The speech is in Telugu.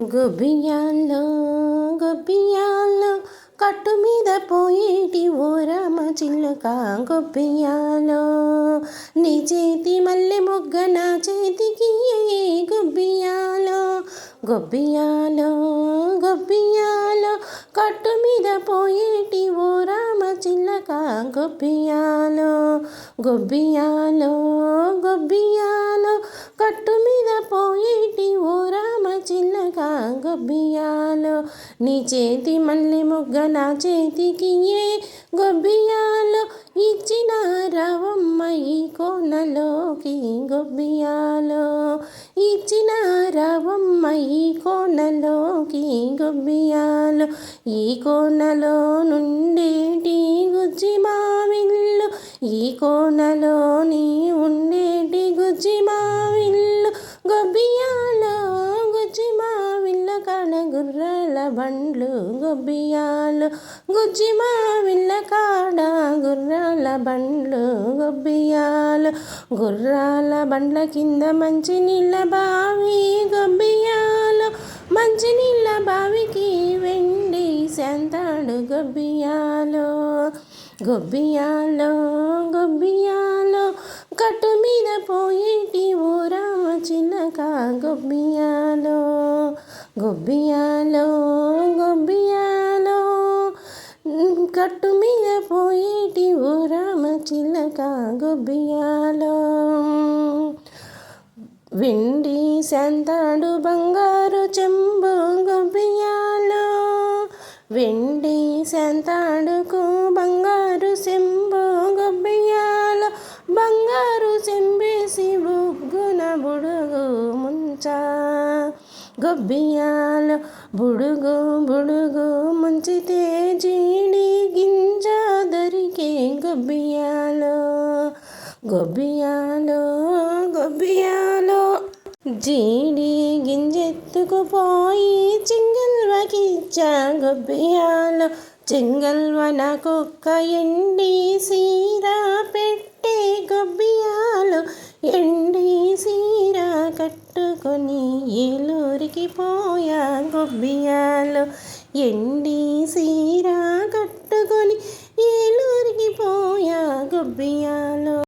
గొబ్బియాల్లో గొబ్బియాల్లో కట్టు మీద పోయేటి ఓ రామ చిల్లుక గొబ్బియాలో నీ చేతి మల్లె మొగ్గ నా చేతికి గొబ్బియాలో గొబ్బియాలో గొబ్బియాలో కట్టు మీద పోయేటి ఓ రామ చిల్లక గొబ్బియాలో గొబ్బియాలో గొబ్బియాలో కట్టు మీద గొబ్బియాలో నీ చేతి మల్లె మొగ్గ నా చేతికి ఏ? గొబ్బియాలో ఇచ్చిన రవమ్మ ఈ కోనలోకి గొబ్బియాలో ఇచ్చిన రవమ్మ ఈ కోనలోకి గొబ్బియాలో ఈ కోనలో నుండేటి గుజ్జి మావిల్లు? ఈ కో బండ్లు గొబ్బియాలు గుజ్జి మావిల్ల కాడ గుర్రాల బండ్లు గొబ్బియాలు గుర్రాల బండ్ల కింద మంచి నీళ్ళ బావి గొబ్బియాలు మంచి నీళ్ళ బావికి వెండి శాంతాడు గొబ్బియాలు. గొబ్బియాలో గొబ్బియాలో కట్టు మీద పోయేటి ఊరా చిన్నక గొబ్బియాలో గొబ్బియాలో. గొబ్బియాలో గట్టు మీద పోయేటి రామ చిలక గొబ్బియాలో వెండి శాంతాడు బంగారు చెంబు గొబ్బియాలో వెండి శాంతాడుకు బంగారు చెంబు గొబ్బియాలో బంగారు చెంబేసి బుగ్గున బుడుగు ముంచా గొబ్బియాలో బుడుగు బుడుగు ముంచితే జీ గొబ్బియాలో గొబ్బియాలో గొబ్బియాలో జీడి గింజెత్తుకుపోయి చింగల్వకిచ్చా గొబ్బియాలో చెంగల్వ నాకొక్క ఎండి సీరా పెట్టే గొబ్బియాలు ఎండి సీరా కట్టుకొని ఏలూరికి పోయా గొబ్బియాలు ఎండి సీరా కట్టుకొని ఏలూరికి పోయా గొబ్బియాలో